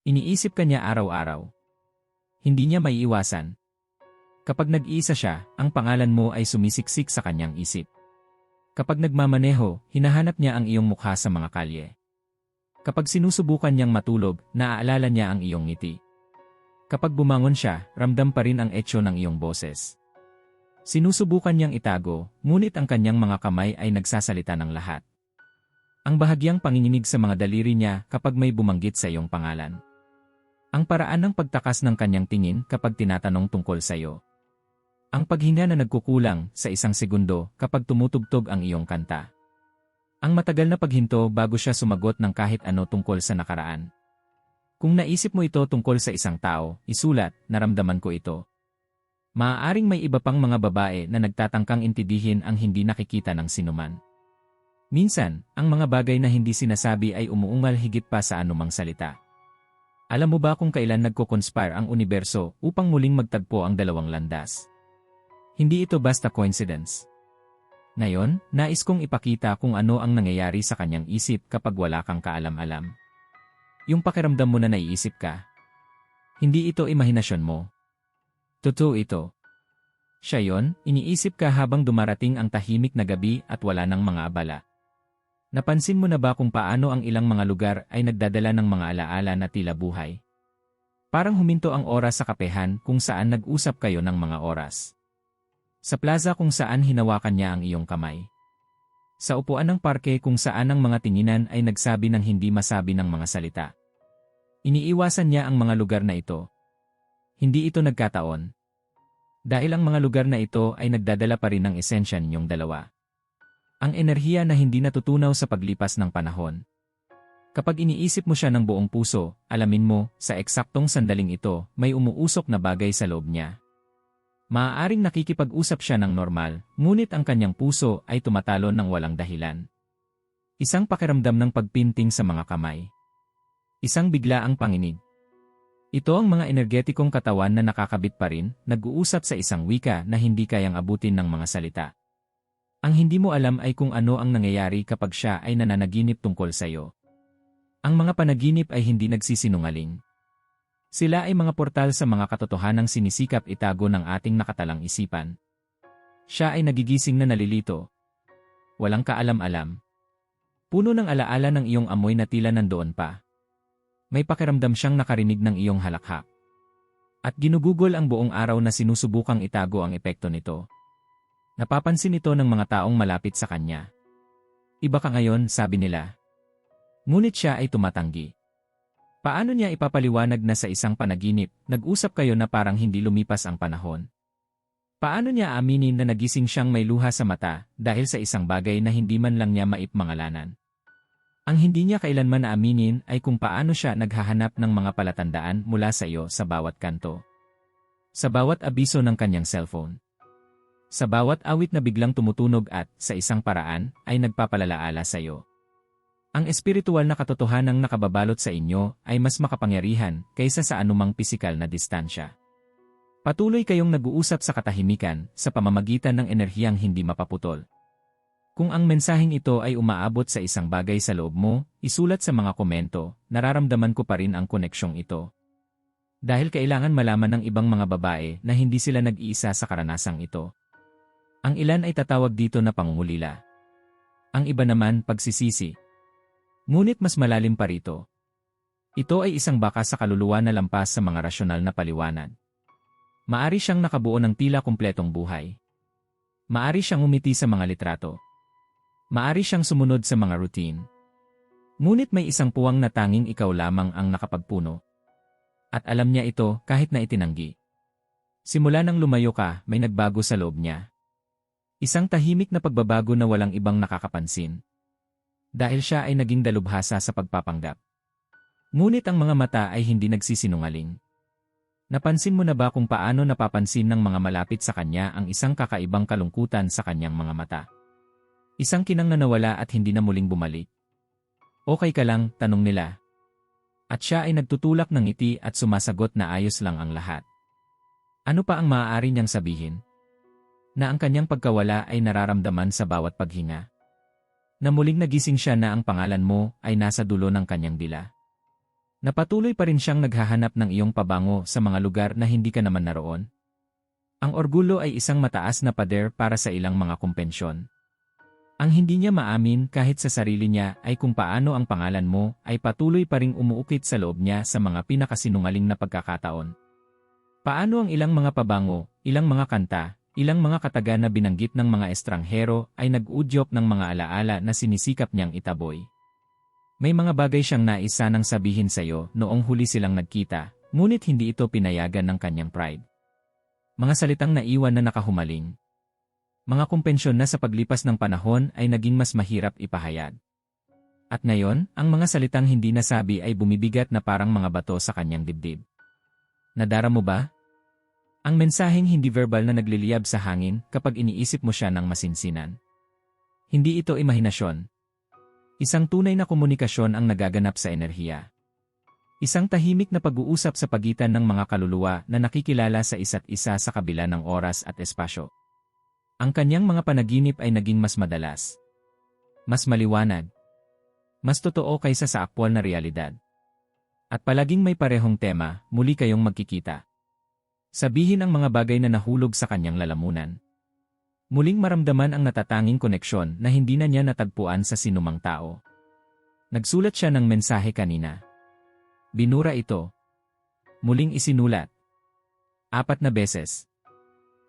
Iniisip ka niya araw-araw. Hindi niya maiiwasan. Kapag nag-iisa siya, ang pangalan mo ay sumisiksik sa kanyang isip. Kapag nagmamaneho, hinahanap niya ang iyong mukha sa mga kalye. Kapag sinusubukan niyang matulog, naaalala niya ang iyong ngiti. Kapag bumangon siya, ramdam pa rin ang etsyo ng iyong boses. Sinusubukan niyang itago, ngunit ang kanyang mga kamay ay nagsasalita ng lahat. Ang bahagyang panginginig sa mga daliri niya kapag may bumanggit sa iyong pangalan. Ang paraan ng pagtakas ng kanyang tingin kapag tinatanong tungkol sa iyo. Ang paghinga na nagkukulang sa isang segundo kapag tumutugtog ang iyong kanta. Ang matagal na paghinto bago siya sumagot ng kahit ano tungkol sa nakaraan. Kung naisip mo ito tungkol sa isang tao, isulat, naramdaman ko ito. Maaaring may iba pang mga babae na nagtatangkang intindihin ang hindi nakikita ng sinuman. Minsan, ang mga bagay na hindi sinasabi ay umuungal higit pa sa anumang salita. Alam mo ba kung kailan nagko-conspire ang universo upang muling magtagpo ang dalawang landas? Hindi ito basta coincidence. Ngayon, nais kong ipakita kung ano ang nangyayari sa kanyang isip kapag wala kang kaalam-alam. Yung pakiramdam mo na naiisip ka. Hindi ito imahinasyon mo. Totoo ito. Siya yon, iniisip ka habang dumarating ang tahimik na gabi at wala ng mga abala. Napansin mo na ba kung paano ang ilang mga lugar ay nagdadala ng mga alaala na tila buhay? Parang huminto ang oras sa kapehan kung saan nag-usap kayo ng mga oras. Sa plaza kung saan hinawakan niya ang iyong kamay. Sa upuan ng parke kung saan ang mga tinginan ay nagsabi ng hindi masabi ng mga salita. Iniiwasan niya ang mga lugar na ito. Hindi ito nagkataon. Dahil ang mga lugar na ito ay nagdadala pa rin ng esensya ninyong dalawa. Ang enerhiya na hindi natutunaw sa paglipas ng panahon. Kapag iniisip mo siya ng buong puso, alamin mo, sa eksaktong sandaling ito, may umuusok na bagay sa loob niya. Maaaring nakikipag-usap siya ng normal, ngunit ang kanyang puso ay tumatalon ng walang dahilan. Isang pakiramdam ng pagpinting sa mga kamay. Isang bigla ang panginig. Ito ang mga energetikong katawan na nakakabit pa rin, nag-uusap sa isang wika na hindi kayang abutin ng mga salita. Ang hindi mo alam ay kung ano ang nangyayari kapag siya ay nananaginip tungkol sa iyo. Ang mga panaginip ay hindi nagsisinungaling. Sila ay mga portal sa mga katotohanang sinisikap itago ng ating nakatalang isipan. Siya ay nagigising na nalilito. Walang kaalam-alam. Puno ng alaala ng iyong amoy na tila nandoon pa may pakiramdam siyang nakarinig ng iyong halakhak. At ginugugol ang buong araw na sinusubukang itago ang epekto nito. Napapansin ito ng mga taong malapit sa kanya. Iba ka ngayon, sabi nila. Ngunit siya ay tumatanggi. Paano niya ipapaliwanag na sa isang panaginip, nag-usap kayo na parang hindi lumipas ang panahon? Paano niya aminin na nagising siyang may luha sa mata dahil sa isang bagay na hindi man lang niya maipmangalanan? Ang hindi niya kailanman naaminin ay kung paano siya naghahanap ng mga palatandaan mula sa iyo sa bawat kanto. Sa bawat abiso ng kanyang cellphone. Sa bawat awit na biglang tumutunog at, sa isang paraan, ay nagpapalalaala sa iyo. Ang espiritual na katotohanang nakababalot sa inyo ay mas makapangyarihan kaysa sa anumang pisikal na distansya. Patuloy kayong nag-uusap sa katahimikan sa pamamagitan ng enerhiyang hindi mapaputol. Kung ang mensaheng ito ay umaabot sa isang bagay sa loob mo, isulat sa mga komento, nararamdaman ko pa rin ang koneksyong ito. Dahil kailangan malaman ng ibang mga babae na hindi sila nag-iisa sa karanasang ito. Ang ilan ay tatawag dito na pangungulila. Ang iba naman pagsisisi. Ngunit mas malalim pa rito. Ito ay isang baka sa kaluluwa na lampas sa mga rasyonal na paliwanag. Maari siyang nakabuo ng tila kumpletong buhay. Maari siyang umiti sa mga litrato. Maari siyang sumunod sa mga routine. Ngunit may isang puwang na tanging ikaw lamang ang nakapagpuno. At alam niya ito kahit na itinanggi. Simula nang lumayo ka, may nagbago sa loob niya. Isang tahimik na pagbabago na walang ibang nakakapansin. Dahil siya ay naging dalubhasa sa pagpapanggap. Ngunit ang mga mata ay hindi nagsisinungaling. Napansin mo na ba kung paano napapansin ng mga malapit sa kanya ang isang kakaibang kalungkutan sa kanyang mga mata? Isang kinang na nawala at hindi na muling bumalik. Okay ka lang, tanong nila. At siya ay nagtutulak ng ngiti at sumasagot na ayos lang ang lahat. Ano pa ang maaari niyang sabihin? Na ang kanyang pagkawala ay nararamdaman sa bawat paghinga. Na muling nagising siya na ang pangalan mo ay nasa dulo ng kanyang dila. Napatuloy pa rin siyang naghahanap ng iyong pabango sa mga lugar na hindi ka naman naroon. Ang orgulo ay isang mataas na pader para sa ilang mga kumpensyon. Ang hindi niya maamin kahit sa sarili niya ay kung paano ang pangalan mo ay patuloy pa ring umuukit sa loob niya sa mga pinakasinungaling na pagkakataon. Paano ang ilang mga pabango, ilang mga kanta, ilang mga kataga na binanggit ng mga estranghero ay nag-udyok ng mga alaala na sinisikap niyang itaboy. May mga bagay siyang nais sanang sabihin sa iyo noong huli silang nagkita, ngunit hindi ito pinayagan ng kanyang pride. Mga salitang naiwan na nakahumaling, mga kumpensyon na sa paglipas ng panahon ay naging mas mahirap ipahayag. At ngayon, ang mga salitang hindi nasabi ay bumibigat na parang mga bato sa kanyang dibdib. Nadara mo ba? Ang mensaheng hindi verbal na nagliliyab sa hangin kapag iniisip mo siya ng masinsinan. Hindi ito imahinasyon. Isang tunay na komunikasyon ang nagaganap sa enerhiya. Isang tahimik na pag-uusap sa pagitan ng mga kaluluwa na nakikilala sa isa't isa sa kabila ng oras at espasyo. Ang kanyang mga panaginip ay naging mas madalas. Mas maliwanag. Mas totoo kaysa sa aktwal na realidad. At palaging may parehong tema, muli kayong magkikita. Sabihin ang mga bagay na nahulog sa kanyang lalamunan. Muling maramdaman ang natatanging koneksyon na hindi na niya natagpuan sa sinumang tao. Nagsulat siya ng mensahe kanina. Binura ito. Muling isinulat. Apat na beses.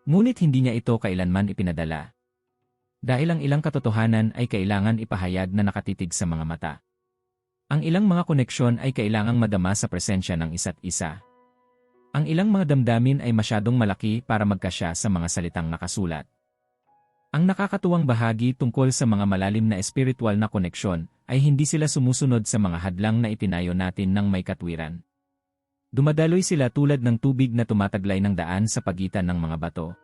Ngunit hindi niya ito kailanman ipinadala. Dahil ang ilang katotohanan ay kailangan ipahayag na nakatitig sa mga mata. Ang ilang mga koneksyon ay kailangang madama sa presensya ng isa't isa. Ang ilang mga damdamin ay masyadong malaki para magkasya sa mga salitang nakasulat. Ang nakakatuwang bahagi tungkol sa mga malalim na espiritual na koneksyon ay hindi sila sumusunod sa mga hadlang na itinayo natin ng may katwiran. Dumadaloy sila tulad ng tubig na tumataglay ng daan sa pagitan ng mga bato.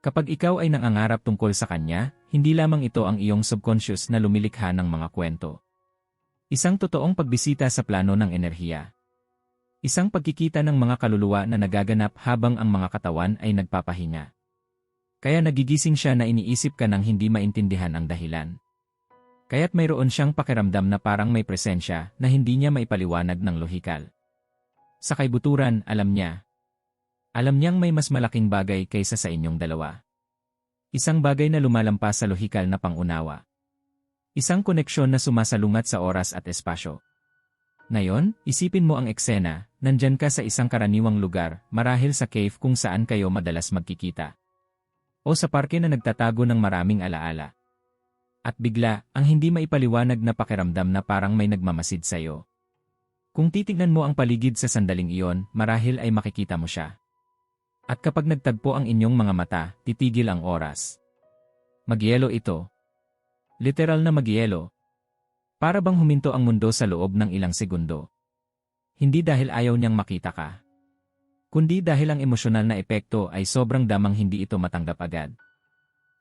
Kapag ikaw ay nangangarap tungkol sa kanya, hindi lamang ito ang iyong subconscious na lumilikha ng mga kwento. Isang totoong pagbisita sa plano ng enerhiya. Isang pagkikita ng mga kaluluwa na nagaganap habang ang mga katawan ay nagpapahinga. Kaya nagigising siya na iniisip ka ng hindi maintindihan ang dahilan. Kaya't mayroon siyang pakiramdam na parang may presensya na hindi niya maipaliwanag ng lohikal. Sa kaibuturan, alam niya. Alam niyang may mas malaking bagay kaysa sa inyong dalawa. Isang bagay na lumalampas sa lohikal na pangunawa. Isang koneksyon na sumasalungat sa oras at espasyo. Ngayon, isipin mo ang eksena, nandyan ka sa isang karaniwang lugar, marahil sa cave kung saan kayo madalas magkikita. O sa parke na nagtatago ng maraming alaala. At bigla, ang hindi maipaliwanag na pakiramdam na parang may nagmamasid sa'yo. Kung titignan mo ang paligid sa sandaling iyon, marahil ay makikita mo siya. At kapag nagtagpo ang inyong mga mata, titigil ang oras. Magyelo ito. Literal na magyelo. Para bang huminto ang mundo sa loob ng ilang segundo. Hindi dahil ayaw niyang makita ka. Kundi dahil ang emosyonal na epekto ay sobrang damang hindi ito matanggap agad.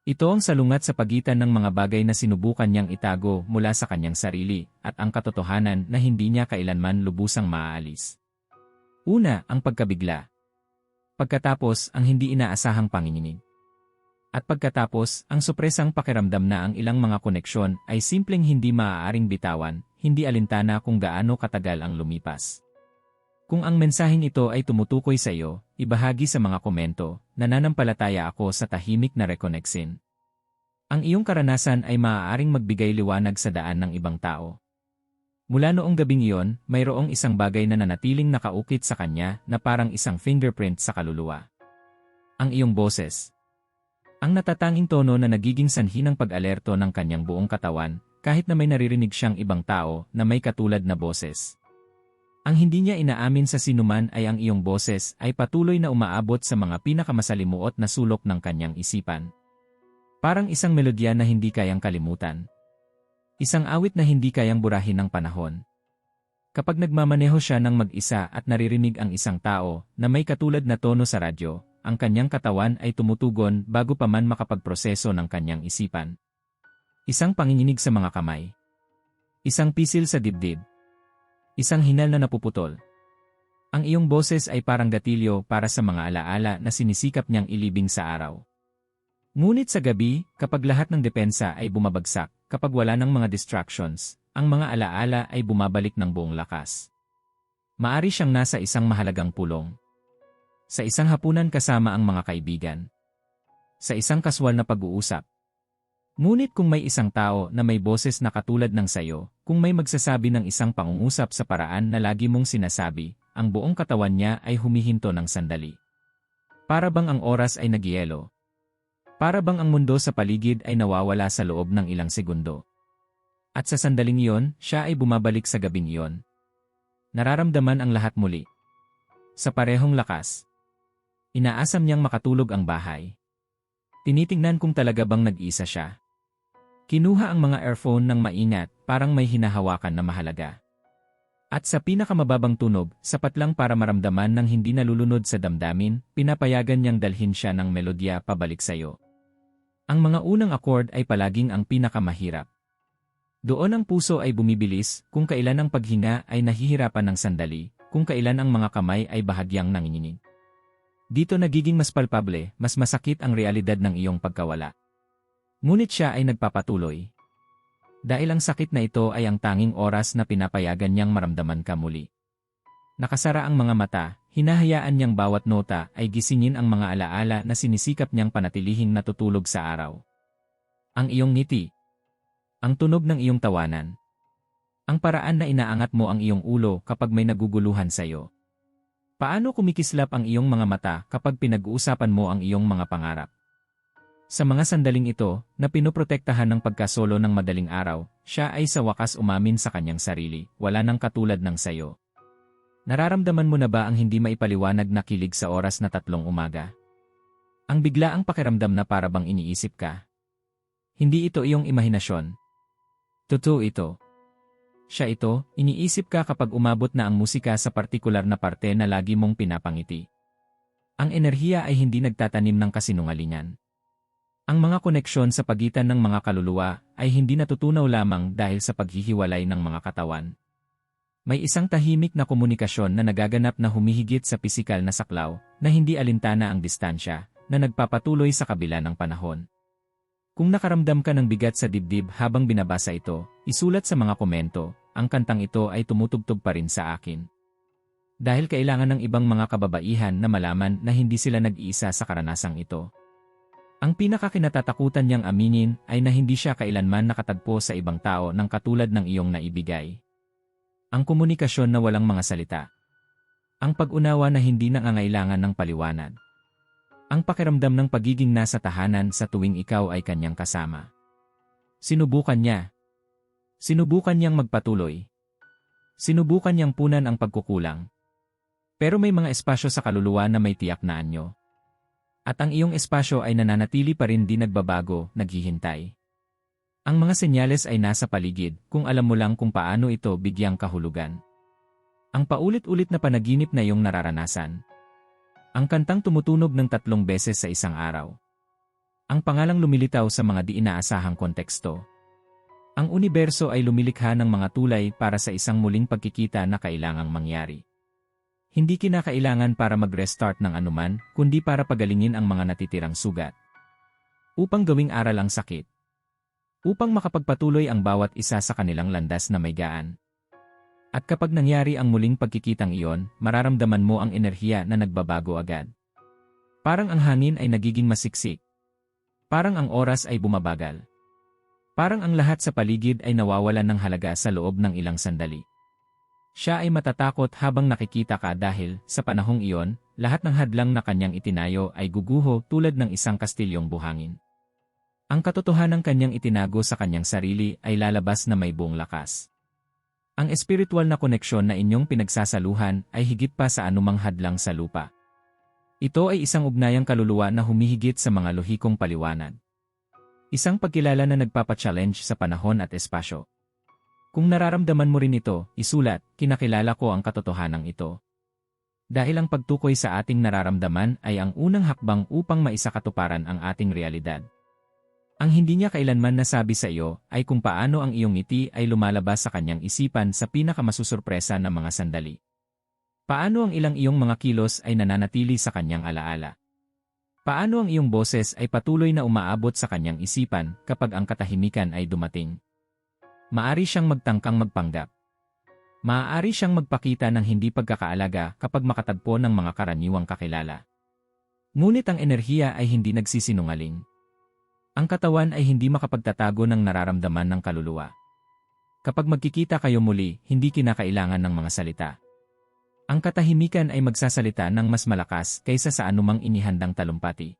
Ito ang salungat sa pagitan ng mga bagay na sinubukan niyang itago mula sa kanyang sarili at ang katotohanan na hindi niya kailanman lubusang maaalis. Una, ang pagkabigla. Pagkatapos, ang hindi inaasahang panginginig. At pagkatapos, ang supresang pakiramdam na ang ilang mga koneksyon ay simpleng hindi maaaring bitawan, hindi alintana kung gaano katagal ang lumipas. Kung ang mensaheng ito ay tumutukoy sa iyo, ibahagi sa mga komento, nananampalataya ako sa tahimik na rekoneksin. Ang iyong karanasan ay maaaring magbigay liwanag sa daan ng ibang tao. Mula noong gabing iyon, mayroong isang bagay na nanatiling nakaukit sa kanya na parang isang fingerprint sa kaluluwa. Ang iyong boses. Ang natatanging tono na nagiging sanhi ng pag-alerto ng kanyang buong katawan, kahit na may naririnig siyang ibang tao na may katulad na boses. Ang hindi niya inaamin sa sinuman ay ang iyong boses ay patuloy na umaabot sa mga pinakamasalimuot na sulok ng kanyang isipan. Parang isang melodya na hindi kayang kalimutan. Isang awit na hindi kayang burahin ng panahon. Kapag nagmamaneho siya ng mag-isa at naririnig ang isang tao na may katulad na tono sa radyo, ang kanyang katawan ay tumutugon bago pa man makapagproseso ng kanyang isipan. Isang panginginig sa mga kamay. Isang pisil sa dibdib. Isang hinal na napuputol. Ang iyong boses ay parang gatilyo para sa mga alaala na sinisikap niyang ilibing sa araw. Ngunit sa gabi, kapag lahat ng depensa ay bumabagsak, kapag wala ng mga distractions, ang mga alaala ay bumabalik ng buong lakas. Maari siyang nasa isang mahalagang pulong. Sa isang hapunan kasama ang mga kaibigan. Sa isang kaswal na pag-uusap. Ngunit kung may isang tao na may boses na katulad ng sayo, kung may magsasabi ng isang pangungusap sa paraan na lagi mong sinasabi, ang buong katawan niya ay humihinto ng sandali. Para bang ang oras ay nagyelo? Para bang ang mundo sa paligid ay nawawala sa loob ng ilang segundo? At sa sandaling iyon, siya ay bumabalik sa gabing iyon. Nararamdaman ang lahat muli. Sa parehong lakas. Inaasam niyang makatulog ang bahay. Tinitingnan kung talaga bang nag-isa siya. Kinuha ang mga earphone ng maingat, parang may hinahawakan na mahalaga. At sa pinakamababang tunog, sapat lang para maramdaman ng hindi nalulunod sa damdamin, pinapayagan niyang dalhin siya ng melodya pabalik sayo. Ang mga unang akord ay palaging ang pinakamahirap. Doon ang puso ay bumibilis, kung kailan ang paghinga ay nahihirapan ng sandali, kung kailan ang mga kamay ay bahagyang nanginginig. Dito nagiging mas palpable, mas masakit ang realidad ng iyong pagkawala. Ngunit siya ay nagpapatuloy, dahil ang sakit na ito ay ang tanging oras na pinapayagan niyang maramdaman ka muli. Nakasara ang mga mata, hinahayaan niyang bawat nota ay gisingin ang mga alaala na sinisikap niyang panatilihing natutulog sa araw. Ang iyong ngiti. Ang tunog ng iyong tawanan. Ang paraan na inaangat mo ang iyong ulo kapag may naguguluhan sa iyo. Paano kumikislap ang iyong mga mata kapag pinag-uusapan mo ang iyong mga pangarap? Sa mga sandaling ito, na pinoprotektahan ng pagkasolo ng madaling araw, siya ay sa wakas umamin sa kanyang sarili, wala nang katulad ng sayo. Nararamdaman mo na ba ang hindi maipaliwanag na kilig sa oras na tatlong umaga? Ang bigla ang pakiramdam na para bang iniisip ka. Hindi ito iyong imahinasyon. Totoo ito. Siya ito, iniisip ka kapag umabot na ang musika sa partikular na parte na lagi mong pinapangiti. Ang enerhiya ay hindi nagtatanim ng kasinungalingan. Ang mga koneksyon sa pagitan ng mga kaluluwa ay hindi natutunaw lamang dahil sa paghihiwalay ng mga katawan. May isang tahimik na komunikasyon na nagaganap na humihigit sa pisikal na saklaw, na hindi alintana ang distansya, na nagpapatuloy sa kabila ng panahon. Kung nakaramdam ka ng bigat sa dibdib habang binabasa ito, isulat sa mga komento, ang kantang ito ay tumutugtog pa rin sa akin. Dahil kailangan ng ibang mga kababaihan na malaman na hindi sila nag-iisa sa karanasang ito. Ang pinakakinatatakutan niyang aminin ay na hindi siya kailanman nakatagpo sa ibang tao ng katulad ng iyong naibigay. Ang komunikasyon na walang mga salita. Ang pag-unawa na hindi nangangailangan ng paliwanag. Ang pakiramdam ng pagiging nasa tahanan sa tuwing ikaw ay kanyang kasama. Sinubukan niya. Sinubukan niyang magpatuloy. Sinubukan niyang punan ang pagkukulang. Pero may mga espasyo sa kaluluwa na may tiyak na anyo. At ang iyong espasyo ay nananatili pa rin di nagbabago, naghihintay. Ang mga senyales ay nasa paligid kung alam mo lang kung paano ito bigyang kahulugan. Ang paulit-ulit na panaginip na iyong nararanasan. Ang kantang tumutunog ng tatlong beses sa isang araw. Ang pangalang lumilitaw sa mga di inaasahang konteksto. Ang universo ay lumilikha ng mga tulay para sa isang muling pagkikita na kailangang mangyari. Hindi kinakailangan para mag-restart ng anuman, kundi para pagalingin ang mga natitirang sugat. Upang gawing aral ang sakit. Upang makapagpatuloy ang bawat isa sa kanilang landas na may gaan. At kapag nangyari ang muling pagkikitang iyon, mararamdaman mo ang enerhiya na nagbabago agad. Parang ang hangin ay nagiging masiksik. Parang ang oras ay bumabagal. Parang ang lahat sa paligid ay nawawalan ng halaga sa loob ng ilang sandali. Siya ay matatakot habang nakikita ka dahil, sa panahong iyon, lahat ng hadlang na kanyang itinayo ay guguho tulad ng isang kastilyong buhangin. Ang katotohanan kanyang itinago sa kanyang sarili ay lalabas na may buong lakas. Ang espiritual na koneksyon na inyong pinagsasaluhan ay higit pa sa anumang hadlang sa lupa. Ito ay isang ugnayang kaluluwa na humihigit sa mga lohikong paliwanag. Isang pagkilala na nagpapa-challenge sa panahon at espasyo. Kung nararamdaman mo rin ito, isulat, kinakilala ko ang katotohanan ito. Dahil ang pagtukoy sa ating nararamdaman ay ang unang hakbang upang maisakatuparan ang ating realidad. Ang hindi niya kailanman nasabi sa iyo ay kung paano ang iyong ngiti ay lumalabas sa kanyang isipan sa pinakamasusurpresa ng mga sandali. Paano ang ilang iyong mga kilos ay nananatili sa kanyang alaala. Paano ang iyong boses ay patuloy na umaabot sa kanyang isipan kapag ang katahimikan ay dumating. Maari siyang magtangkang magpanggap. Maaari siyang magpakita ng hindi pagkakaalaga kapag makatagpo ng mga karaniwang kakilala. Ngunit ang enerhiya ay hindi nagsisinungaling. Ang katawan ay hindi makapagtatago ng nararamdaman ng kaluluwa. Kapag magkikita kayo muli, hindi kinakailangan ng mga salita. Ang katahimikan ay magsasalita ng mas malakas kaysa sa anumang inihandang talumpati.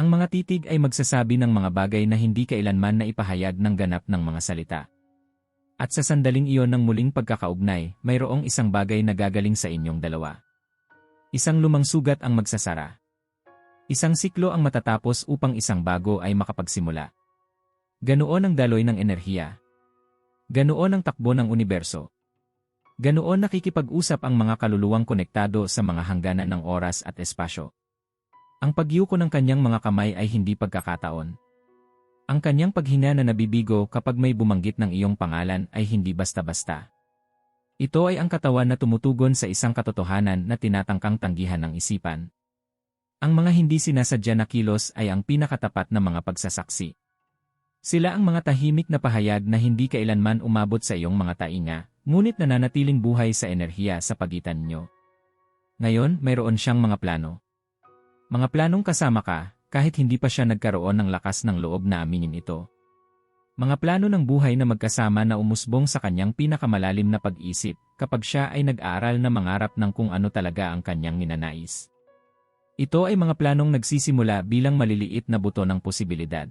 Ang mga titig ay magsasabi ng mga bagay na hindi kailanman na ipahayag ng ganap ng mga salita. At sa sandaling iyon ng muling pagkakaugnay, mayroong isang bagay na gagaling sa inyong dalawa. Isang lumang sugat ang magsasara. Isang siklo ang matatapos upang isang bago ay makapagsimula. Ganoon ang daloy ng enerhiya. Ganoon ang takbo ng universo. Ganoon nakikipag-usap ang mga kaluluwang konektado sa mga hangganan ng oras at espasyo. Ang pagyuko ng kanyang mga kamay ay hindi pagkakataon. Ang kanyang paghina na nabibigo kapag may bumanggit ng iyong pangalan ay hindi basta-basta. Ito ay ang katawan na tumutugon sa isang katotohanan na tinatangkang tanggihan ng isipan. Ang mga hindi sinasadya na kilos ay ang pinakatapat na mga pagsasaksi. Sila ang mga tahimik na pahayag na hindi kailanman umabot sa iyong mga tainga, ngunit nananatiling buhay sa enerhiya sa pagitan nyo. Ngayon, mayroon siyang mga plano. Mga planong kasama ka, kahit hindi pa siya nagkaroon ng lakas ng loob na aminin ito. Mga plano ng buhay na magkasama na umusbong sa kanyang pinakamalalim na pag-isip kapag siya ay nag-aaral na mangarap ng kung ano talaga ang kanyang ninanais. Ito ay mga planong nagsisimula bilang maliliit na buto ng posibilidad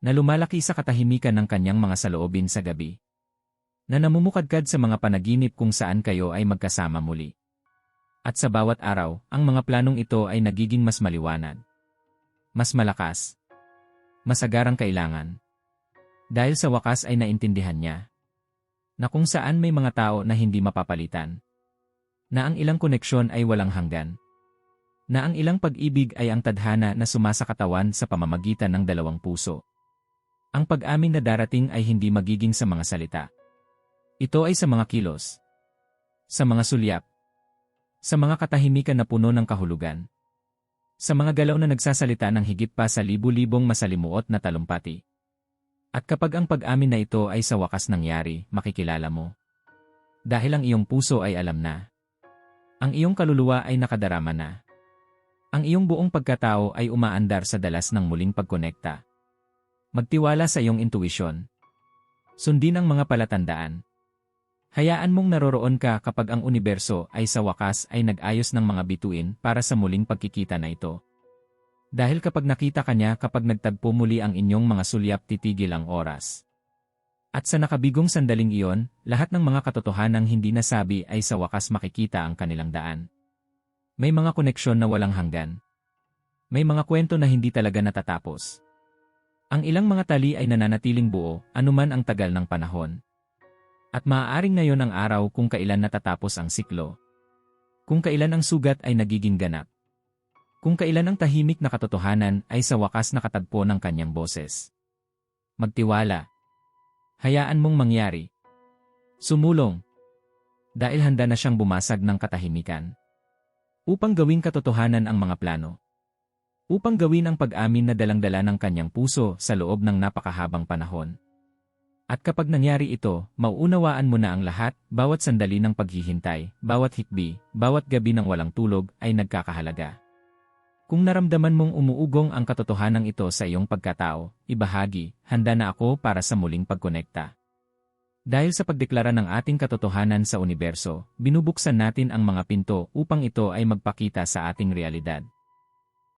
na lumalaki sa katahimikan ng kanyang mga saloobin sa gabi na namumukadkad sa mga panaginip kung saan kayo ay magkasama muli. At sa bawat araw, ang mga planong ito ay nagiging mas maliwanag. Mas malakas. Mas agarang kailangan. Dahil sa wakas ay naintindihan niya na kung saan may mga tao na hindi mapapalitan. Na ang ilang koneksyon ay walang hanggan. Na ang ilang pag-ibig ay ang tadhana na sumasakatawan sa pamamagitan ng dalawang puso. Ang pag-amin na darating ay hindi magiging sa mga salita ito ay sa mga kilos, sa mga sulyap, sa mga katahimikan na puno ng kahulugan, sa mga galaw na nagsasalita ng higit pa sa libu-libong masalimuot na talumpati. At kapag ang pag-amin na ito ay sa wakas nangyari, makikilala mo. Dahil ang iyong puso ay alam na. Ang iyong kaluluwa ay nakadarama na. Ang iyong buong pagkatao ay umaandar sa dalas ng muling pagkonekta. Magtiwala sa iyong intuisyon. Sundin ang mga palatandaan. Hayaan mong naroroon ka kapag ang universo ay sa wakas ay nag-ayos ng mga bituin para sa muling pagkikita na ito. Dahil kapag nakita ka niya kapag nagtagpo muli ang inyong mga sulyap titigil ang oras. At sa nakabigong sandaling iyon, lahat ng mga katotohanang hindi nasabi ay sa wakas makikita ang kanilang daan. May mga koneksyon na walang hanggan. May mga kwento na hindi talaga natatapos. Ang ilang mga tali ay nananatiling buo, anuman ang tagal ng panahon. At maaaring ngayon ang araw kung kailan natatapos ang siklo. Kung kailan ang sugat ay nagiging ganap. Kung kailan ang tahimik na katotohanan ay sa wakas nakatagpo ng kanyang boses. Magtiwala. Hayaan mong mangyari. Sumulong. Dahil handa na siyang bumasag ng katahimikan. Upang gawing katotohanan ang mga plano. Upang gawin ang pag-amin na dalang-dala ng kanyang puso sa loob ng napakahabang panahon. At kapag nangyari ito, mauunawaan mo na ang lahat, bawat sandali ng paghihintay, bawat hikbi, bawat gabi ng walang tulog ay nagkakahalaga. Kung naramdaman mong umuugong ang katotohanan ito sa iyong pagkatao, ibahagi, handa na ako para sa muling pagkonekta. Dahil sa pagdeklara ng ating katotohanan sa universo, binubuksan natin ang mga pinto upang ito ay magpakita sa ating realidad.